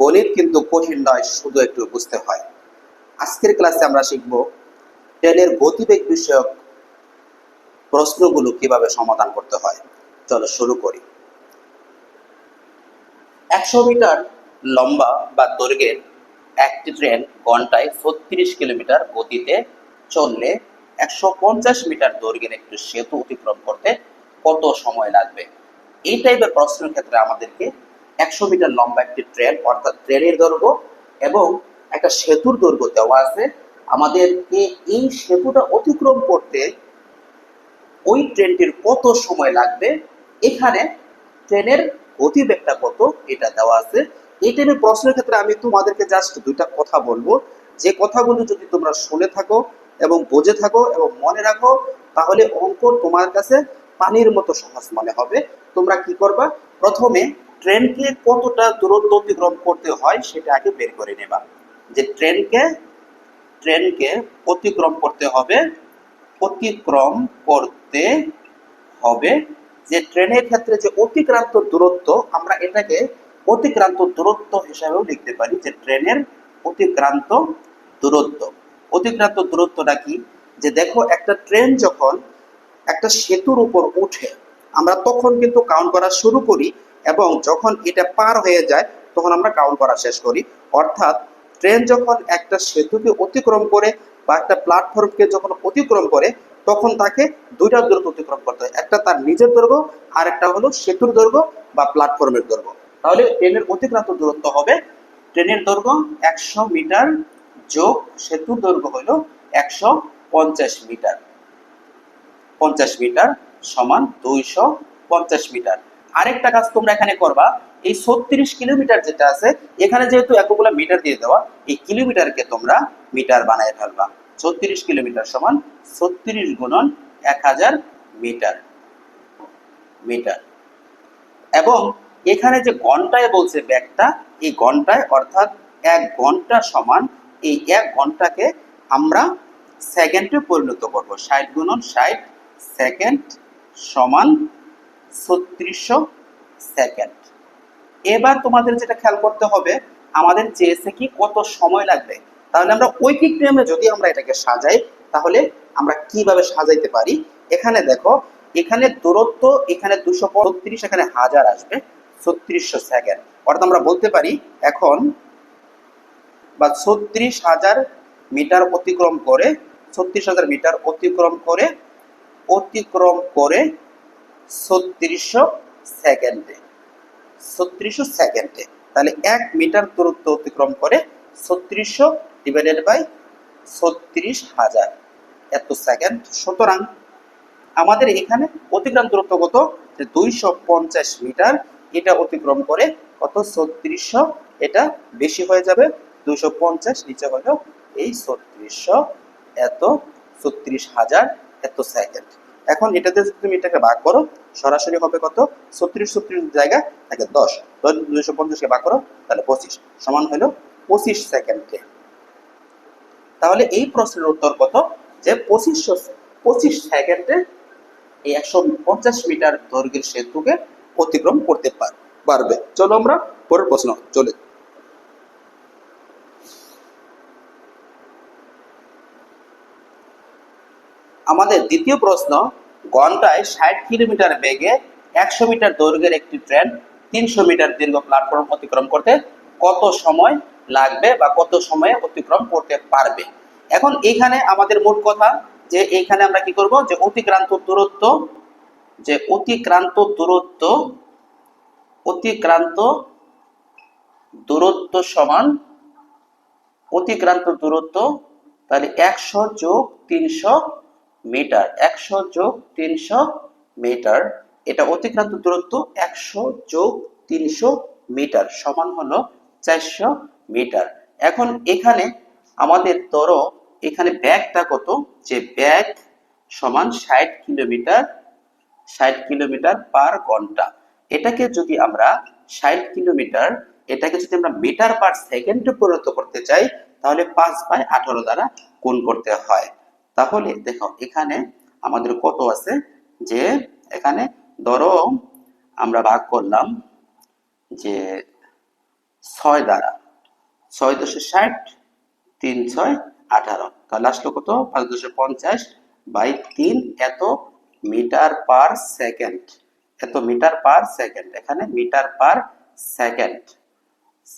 গণিত কিন্তু কঠিন নয়, শুধু একটু বুঝতে হয়। আজকের ক্লাসে আমরা শিখব ট্রেনের গতিবেগ বিষয়ক প্রশ্নগুলো কীভাবে সমাধান করতে হয়। চলো শুরু করি। একশো মিটার লম্বা বা দৈর্ঘ্যের একটি ট্রেন ঘন্টায় ছত্রিশ কিলোমিটার গতিতে চললে একশো পঞ্চাশ মিটার দৈর্ঘ্যের একটি সেতু অতিক্রম করতে কত সময় লাগবে? এই টাইপের প্রশ্নের ক্ষেত্রে আমাদেরকে একশো মিটার লম্বা একটি ট্রেন, অর্থাৎ ট্রেনের দৈর্ঘ্য এবং একটা সেতুর দৈর্ঘ্য দেওয়া আছে। আমাদেরকে এই সেতুটা অতিক্রম করতে ওই ট্রেনটির কত সময় লাগবে, এখানে ট্রেনের গতিবেগটা কত, এটা দেওয়া আছে। এই ট্রেনের প্রশ্নের ক্ষেত্রে আমি তোমাদেরকে জাস্ট দুইটা কথা বলব। যে কথাগুলো যদি তোমরা শুনে থাকো এবং বোঝে থাকো এবং মনে রাখো, তাহলে অঙ্ক তোমার কাছে পানির মতো সহজ মনে হবে। তোমরা কি করবা? প্রথমে ট্রেনকে কতটা দূরত্ব অতিক্রম করতে হয় সেটা আগে বের করে নেবা। যে ট্রেনকে ট্রেনকে অতিক্রম করতে হবে, অতিক্রম করতে হবে। যে ট্রেনের ক্ষেত্রে যে অতিক্রান্ত দূরত্ব, আমরা এটাকে অতিক্রান্ত দূরত্ব হিসাবেও লিখতে পারি, যে ট্রেনের অতিক্রান্ত দূরত্ব। অতিক্রান্ত দূরত্বটা কি? যে দেখো, একটা ট্রেন যখন একটা সেতুর উপর উঠে, আমরা তখন কিন্তু কাউন্ট করা শুরু করি এবং যখন এটা পার হয়ে যায়, তখন আমরা কাউন্ট করা শেষ করি। অর্থাৎ ট্রেন যখন একটা সেতুকে অতিক্রম করে বা একটা প্ল্যাটফর্মকে যখন অতিক্রম করে, তখন তাকে দুইটা দূরত্ব অতিক্রম করতে হয়। একটা তার নিজের দৈর্ঘ্য আর একটা হলো সেতুর দৈর্ঘ্য বা প্ল্যাটফর্মের দৈর্ঘ্য। তাহলে ট্রেনের অতিক্রান্ত দূরত্ব হবে ট্রেনের দৈর্ঘ্য একশো মিটার যোগ সেতুর দৈর্ঘ্য হলো একশো পঞ্চাশ মিটার। পঞ্চাশ মিটার সমান দুইশো পঞ্চাশ মিটার। আরেকটা কাজ তোমরা এখানে করবা, এই ছত্রিশ কিলোমিটার যেটা আছে, এখানে যেহেতু এতগুলো মিটার দিয়ে দেওয়া, এই কিলোমিটারকে তোমরা মিটার বানায় ফেলবা। ছত্রিশ কিলোমিটার সমান ছত্রিশ গুণন এক হাজার মিটার। মিটার। এবং এখানে যে ঘন্টায় বলছে ব্যাগটা, এই ঘন্টায় অর্থাৎ এক ঘণ্টা সমান এই এক ঘন্টাকে আমরা সেকেন্ডে পরিণত করব। ষাট গুণন ষাট সেকেন্ড সমান ছত্রিশশো সেকেন্ড। এবার তোমাদের যেটা খেয়াল করতে হবে, আমাদের চেয়েছে কি কত সময় লাগবে। তাহলে আমরা ঐকিক নিয়মে যদি আমরা এটাকে সাজাই, তাহলে আমরা কীভাবে সাজাইতে পারি? এখানে দেখো, এখানে দূরত্ব, এখানে দুশো পঁয়ত্রিশ এখানে হাজার আসবে, ছত্রিশশো সেকেন্ড। অর্থাৎ আমরা বলতে পারি, এখন বা ছত্রিশ হাজার মিটার অতিক্রম করে, ছত্রিশ হাজার মিটার অতিক্রম করে অতিক্রম করে ছত্রিশশো সেকেন্ডে। ছত্রিশশো সেকেন্ডে। তাহলে এক মিটার দূরত্ব অতিক্রম করে ছত্রিশশো ডিভাইডেড বাই ছত্রিশ হাজার। এত সেকেন্ড। সুতরাং আমাদের এখানে অতিক্রম দূরত্ব কত? যে দুইশো পঞ্চাশ মিটার। এটা অতিক্রম করে কত? ছত্রিশশো। এটা বেশি হয়ে যাবে দুইশো পঞ্চাশ, নিচে হলো এই ছত্রিশশো। এত, ছত্রিশ হাজার, এত সেকেন্ড। এখন এটাতে যদি তুমি এটাকে ভাগ করো, সরাসরি হবে কত? ছত্রিশ ছত্রিশ জায়গা থাকে দশ। দশ দুইশো পঞ্চাশকে ভাগ করো, তাহলে পঁচিশ। সমান হলো পঁচিশ সেকেন্ডে তাহলে এই প্রশ্নের উত্তর কত? যে পঁচিশশো পঁচিশ সেকেন্ডে এই একশো পঞ্চাশ মিটার দৈর্ঘ্যের সেতুকে অতিক্রম করতে পার- পারবে। চলো আমরা পরের প্রশ্ন চলে আমাদের দ্বিতীয় প্রশ্ন, ঘন্টায় ষাট কিলোমিটার বেগে একশো মিটার দৈর্ঘ্যের একটি ট্রেন তিনশো মিটার দীর্ঘ প্ল্যাটফর্ম অতিক্রম করতে কত সময় লাগবে বা কত সময়ে অতিক্রম করতে পারবে? এখন এখানে আমাদের মোট কথা যে এইখানে আমরা কি করব? যে অতিক্রান্ত দূরত্ব, যে অতিক্রান্ত দূরত্ব অতিক্রান্ত দূরত্ব সমান অতিক্রান্ত দূরত্ব তাহলে একশো যোগ তিনশো মিটার, একশো যোগ তিনশো মিটার। এটা অতিক্রান্ত দূরত্ব একশো যোগ তিনশো মিটার সমান হলো চারশো মিটার। এখন এখানে আমাদের ধরো, এখানে ব্যাগটা কত? যে ব্যাগ সমান ষাট কিলোমিটার ষাট কিলোমিটার পার ঘণ্টা। এটাকে যদি আমরা ষাট কিলোমিটার, এটাকে যদি আমরা মিটার পার সেকেন্ডে পরিণত করতে চাই, তাহলে পাঁচ বাই আঠারো দ্বারা গুণ করতে হয়। তাহলে দেখো, এখানে আমাদের কত আছে? যে এখানে ধরো আমরা ভাগ করলাম যে ছয় দ্বারা। ছয় দশে ষাট, তিন ছয়, আঠারো। তাহলে আসলো কত? পাঁচ দশে পঞ্চাশ বাই তিন এত মিটার পার সেকেন্ড। এত মিটার পার সেকেন্ড। এখানে metre per second.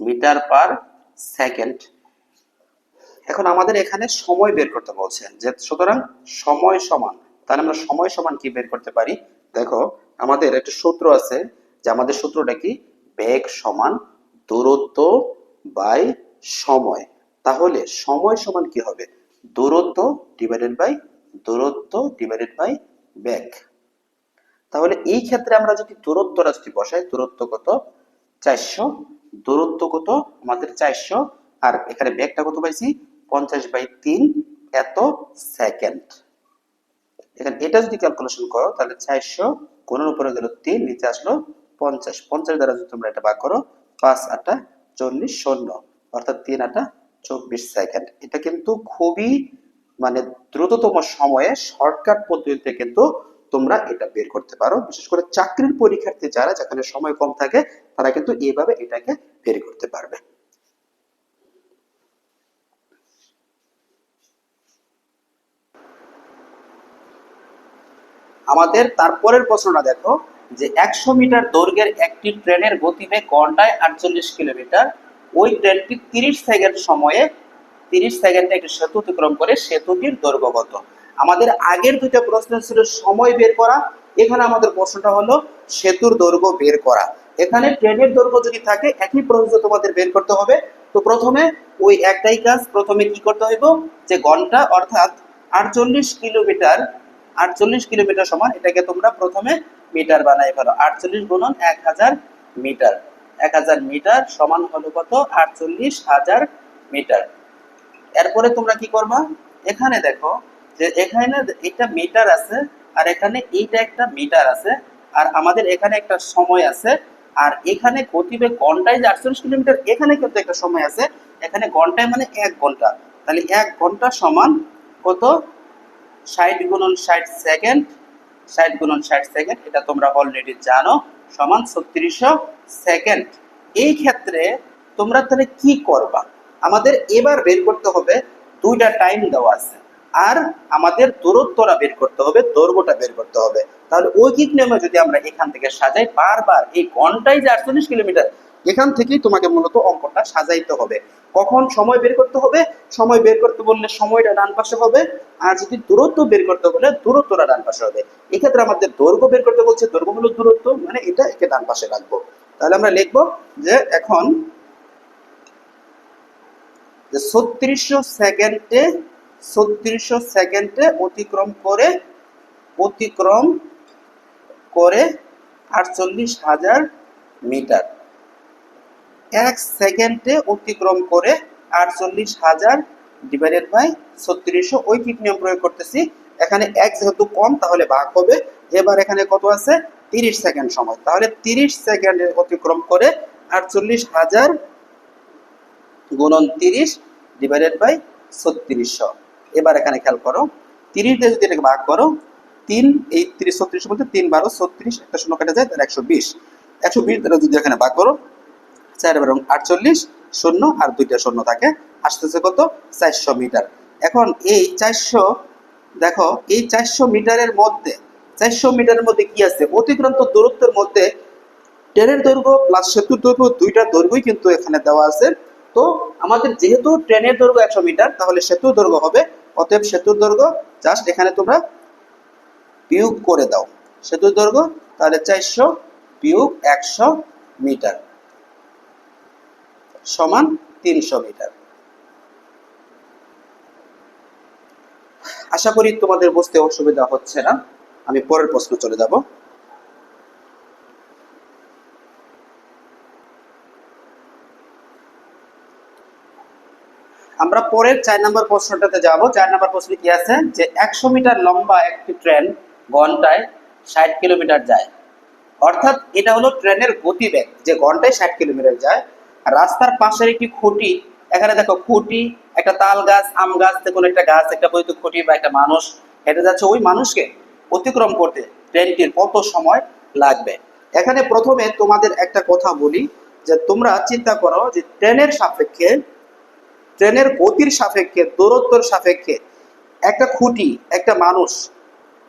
Metre per second. এখন আমাদের এখানে সময় বের করতে বলছেন যে সুতরাং সময় সমান, তাহলে আমরা সময় সমান কি বের করতে পারি? দেখো, আমাদের একটা সূত্র আছে, যে আমাদের সূত্রটা কি? বেগ সমান দূরত্ব বাই সময়। তাহলে সময় সমান কি হবে? দূরত্ব ডিভাইডেড বাই দূরত্ব ডিভাইডেড বাই বেগ। তাহলে এই ক্ষেত্রে আমরা যদি দূরত্বটা যদি বসাই, দূরত্ব কত? চারশো। দূরত্ব কত? আমাদের চারশো। আর এখানে ব্যাগটা কত পাইছি? পঞ্চাশ বাই তিন এত সেকেন্ড। এখানে এটা যদি ক্যালকুলেশন করো, তাহলে চারশো কোনের উপরে গেল তিন, নিচে আসলো পঞ্চাশ। পঞ্চাশ দ্বারা যদি তোমরা এটা ভাগ করো, পাঁচ আটা চল্লিশ শূন্য, অর্থাৎ তিন আটা চব্বিশ সেকেন্ড। এটা কিন্তু খুবই মানে দ্রুততম সময়ে শর্টকাট পদ্ধতিতে কিন্তু তোমরা এটা বের করতে পারো। বিশেষ করে চাকরির পরীক্ষার্থী যারা, যেখানে সময় কম থাকে, তারা কিন্তু এইভাবে এটাকে বের করতে পারবে। আমাদের তারপরের প্রশ্নটা দেখো, যে একশো মিটার দৈর্ঘ্যের একটি ট্রেনের গতিবেগ ঘন্টায় আটচল্লিশ কিলোমিটার। ওই ট্রেনটি তিরিশ সেকেন্ড সময়ে, তিরিশ সেকেন্ডে একটি সেতু অতিক্রম করে সেতুটির দৈর্ঘ্য কত? আমাদের আগের দুইটা প্রশ্ন ছিল সময় বের করা। এখানে আমাদের প্রশ্নটা হলো সেতুর দৈর্ঘ্য বের করা। এখানে ট্রেনের দৈর্ঘ্য যদি থাকে, একই প্রশ্ন তোমাদের বের করতে হবে। তো প্রথমে ওই একটাই কাজ, প্রথমে কি করতে হইব? যে ঘণ্টা অর্থাৎ আটচল্লিশ কিলোমিটার আটচল্লিশ কিলোমিটার সমান, এটাকে তোমরা প্রথমে মিটার বানাই ফেলো। আটচল্লিশ গুণন এক হাজার মিটার। এক হাজার মিটার সমান হলো কত? আটচল্লিশ হাজার মিটার। এরপরে তোমরা কি করবা? এখানে দেখো যে এখানে একটা মিটার আছে আর এখানে এইটা একটা মিটার আছে আর আমাদের এখানে একটা সময় আছে আর এখানে গতিবেগ ঘন্টায় যে আটচল্লিশ কিলোমিটার, এখানে কিন্তু একটা সময় আছে। এখানে ঘন্টায় মানে এক ঘণ্টা। তাহলে এক ঘণ্টা সমান কত? ষাট গুণন ষাট সেকেন্ড, ষাট গুণন ষাট সেকেন্ড, এটা তোমরা অলরেডি জানো, সমান ছত্রিশশো সেকেন্ড। এই ক্ষেত্রে তোমরা তাহলে কি করবা? আমাদের এবার বের করতে হবে, দুইটা টাইম দেওয়া আছে। আর আমাদের দূরত্বটা বের করতে হবে, দৈর্ঘ্যটা বের করতে হবে। তাহলে ঐকিক নিয়মে যদি আমরা এখান থেকে সাজাই, বারবার এই ঘন্টায় যে আটচল্লিশ কিলোমিটার এখান থেকেই তোমাকে মূলত অঙ্কটা সাজাইতে হবে। কখন সময় বের করতে হবে? সময় বের করতে বললে সময়টা ডান পাশে হবে। আর যদি দূরত্ব বের করতে বলে দূরত্বটা ডান পাশে হবে। এক্ষেত্রে আমাদের দৈর্ঘ্য বের করতে বলছে, দৈর্ঘ্য হলো দূরত্ব মানে এটা একে ডান পাশে রাখব। তাহলে আমরা লিখব যে এখন যে ছত্রিশশো সেকেন্ডে ছত্রিশশো সেকেন্ডে অতিক্রম করে অতিক্রম করে আটচল্লিশ হাজার মিটার। এক সেকেন্ডে অতিক্রম করে আটচল্লিশ হাজার ডিভাইডেড বাই ছত্রিশশো ঐকিক নিয়ম প্রয়োগ করতেছি। এখানে এক যেহেতু কম, তাহলে ভাগ হবে। এবার এখানে কত আছে? তিরিশ সেকেন্ড সময়। তাহলে তিরিশ সেকেন্ডে অতিক্রম করে আটচল্লিশ হাজার গুণন তিরিশ ডিভাইডেড বাই ছত্রিশশো। এবার এখানে খেয়াল করো। তিরিশ দিয়ে যদি এটাকে ভাগ করো, তিন, এই তিরিশ, ছত্রিশ বলতে তিন বারো, ছত্রিশ, একটা শূন্য কেটে যায়, তাহলে একশো বিশ। একশো বিশ যদি এখানে ভাগ করো চার বারো আটচল্লিশ শূন্য আর দুইটা শূন্য থাকে। আসতেছে কত? চারশো মিটার। এখন এই চারশো, দেখো, এই চারশো মিটারের মধ্যে, চারশো মিটারের মধ্যে কি আছে? অতিক্রান্ত দূরত্বের মধ্যে ট্রেনের দৈর্ঘ্য প্লাস সেতুর দৈর্ঘ্য, দুইটা দৈর্ঘ্যই কিন্তু এখানে দেওয়া আছে। তো আমাদের যেহেতু ট্রেনের দৈর্ঘ্য একশো মিটার, তাহলে সেতুর দৈর্ঘ্য হবে। অতএব সেতুর দৈর্ঘ্য জাস্ট এখানে তোমরা বিয়োগ করে দাও। সেতুর দৈর্ঘ্য, তাহলে চারশো বিয়োগ একশো মিটার। সমান তিনশো মিটার। আশা করি তোমাদের বুঝতে অসুবিধা হচ্ছে না। আমি পরের প্রশ্ন চলে যাব। আমরা পরের চার নম্বর প্রশ্নটাতে যাব। চার নম্বর প্রশ্নে কি আছে? যে একশো মিটার লম্বা একটি ট্রেন ঘন্টায় ষাট কিলোমিটার যায়। অর্থাৎ এটা হলো ট্রেনের গতিবেগ। যে ঘন্টায় ষাট কিলোমিটার যায় রাস্তার পাশের একটি খুঁটি, এখানে দেখো খুঁটি, একটা তাল গাছ, আম গাছ কোনো একটা গাছ, একটা বৈদ্যুতিক খুঁটি বা একটা মানুষ হেঁটে যাচ্ছে, ওই মানুষকে অতিক্রম করতে ট্রেনটির কত সময় লাগবে? এখানে প্রথমে তোমাদের একটা কথা বলি, যে তোমরা চিন্তা করো যে ট্রেনের সাপেক্ষে, ট্রেনের গতির সাপেক্ষে, দূরত্বর সাপেক্ষে একটা খুঁটি, একটা মানুষ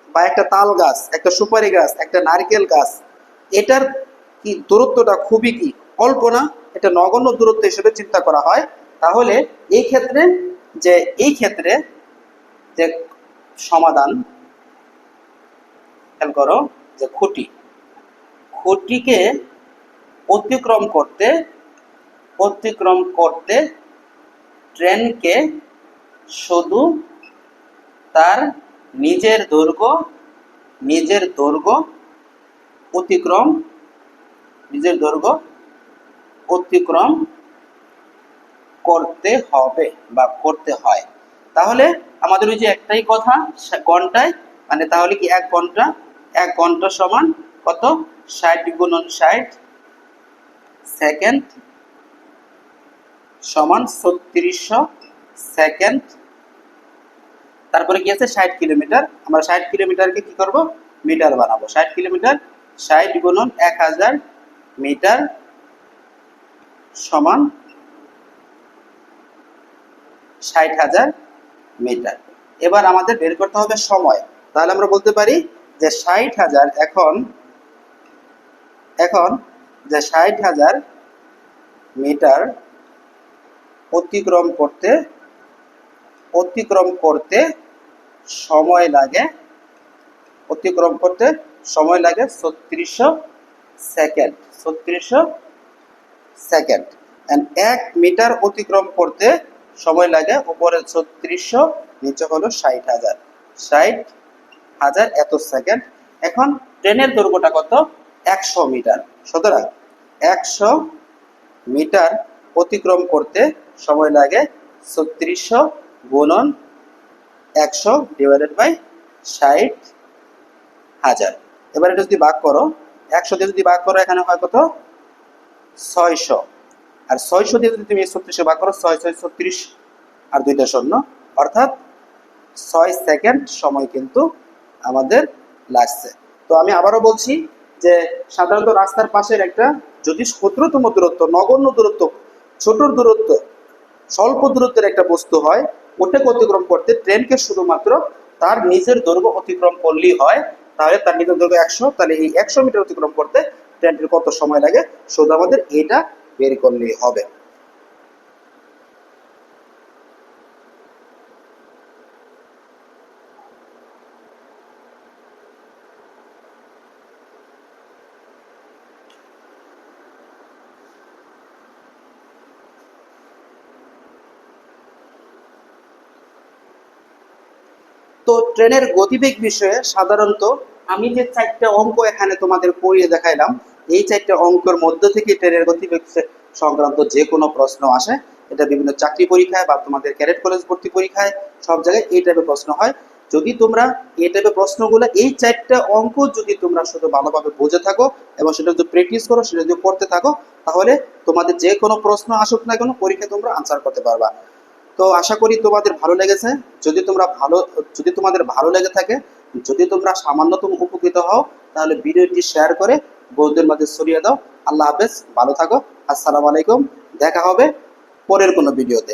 বা একটা তাল গাছ, একটা সুপারি গাছ, একটা নারকেল গাছ, এটার কি দূরত্বটা খুবই কি? অল্প না এটা নগণ্য দূরত্ব হিসেবে চিন্তা করা হয়। তাহলে এই ক্ষেত্রে যে, এই ক্ষেত্রে যে সমাধান, খেয়াল করো যে খুঁটি, খুঁটিকে অতিক্রম করতে অতিক্রম করতে ট্রেনকে শুধু তার নিজের দৈর্ঘ্য নিজের দৈর্ঘ্য অতিক্রম, নিজের দৈর্ঘ্য অতিক্রম করতে হবে বা করতে হয়। তাহলে আমাদের ওই যে একটাই কথা ঘন্টায় মানে তাহলে কি এক ঘণ্টা? এক ঘণ্টা সমান কত? ষাট গুণন ষাট সেকেন্ড সমান ছত্রিশশো সেকেন্ড। তারপরে কি আছে? ষাট কিলোমিটার। আমরা ষাট কিলোমিটারকে কি করব? মিটার বানাবো। ষাট কিলোমিটার, ষাট গুণন এক হাজার মিটার। সমান ষাট হাজার মিটার। এবার আমাদের বের করতে হবে সময়। তাহলে আমরা বলতে পারি যে ষাট হাজার এখন এখন যে ষাট হাজার মিটার অতিক্রম করতে অতিক্রম করতে সময় লাগে, অতিক্রম করতে সময় লাগে ছত্রিশশো সেকেন্ড, ছত্রিশশো সেকেন্ড। এক মিটার অতিক্রম করতে সময় লাগে উপরে ছত্রিশশো, নিচে হলো ষাট হাজার। ষাট হাজার এত সেকেন্ড। এখন ট্রেনের দৈর্ঘ্যটা কত? একশো মিটার। সুতরাং একশো মিটার অতিক্রম করতে সময় লাগে ছত্রিশশো গুণন একশো ডিভাইডেড বাই ষাট হাজার। এবার এটা যদি ভাগ করো, একশো দিয়ে যদি ভাগ করো, এখানে হয় কত? ছয়শো। আর ছয়শো দিয়ে যদি তুমি ছত্রিশে ভাগ করো, ছয় ছয়, ছত্রিশ আর দুইটা শূন্য, অর্থাৎ ছয় সেকেন্ড সময় কিন্তু আমাদের লাগছে। তো আমি আবারও বলছি যে সাধারণত রাস্তার পাশের একটা যদি ক্ষুদ্রতম দূরত্ব, নগণ্য দূরত্ব, ছোট দূরত্ব, স্বল্প দূরত্বের একটা বস্তু হয়, ওটাকে অতিক্রম করতে ট্রেনকে শুধুমাত্র তার নিজের দৈর্ঘ্য অতিক্রম করলেই হয়। তাহলে তার নিজের দৈর্ঘ্য একশো, তাহলে এই একশো মিটার অতিক্রম করতে ট্রেনটির কত সময় লাগে? শুধু আমাদের এটা বের করলেই হবে। তো ট্রেনের গতিবেগ বিষয়ে সাধারণত আমি যে চারটে অঙ্ক এখানে তোমাদের পড়িয়ে দেখাইলাম এই চারটে অঙ্কের মধ্য থেকে ট্রেনের গতিবেগ সংক্রান্ত যে কোনো প্রশ্ন আসে, এটা বিভিন্ন চাকরি পরীক্ষায় বা তোমাদের ক্যাডেট কলেজ ভর্তি পরীক্ষায় সব জায়গায় এই টাইপের প্রশ্ন হয়। যদি তোমরা এই টাইপের প্রশ্নগুলো, এই চারটা অঙ্ক যদি তোমরা শুধু ভালোভাবে বুঝে থাকো এবং সেটা যদি প্র্যাকটিস করো, সেটা যদি করতে থাকো, তাহলে তোমাদের যে কোনো প্রশ্ন আসুক না কেন, পরীক্ষায় তোমরা আনসার করতে পারবা। তো আশা করি তোমাদের ভালো লেগেছে। যদি তোমরা ভালো, যদি তোমাদের ভালো লেগে থাকে, যদি তোমরা সামান্যতম উপকৃত হও, তাহলে ভিডিওটি শেয়ার করে বন্ধুদের মাঝে ছড়িয়ে দাও। আল্লাহ হাফেজ, ভালো থাকো। আসসালামু আলাইকুম। দেখা হবে পরের কোনো ভিডিওতে।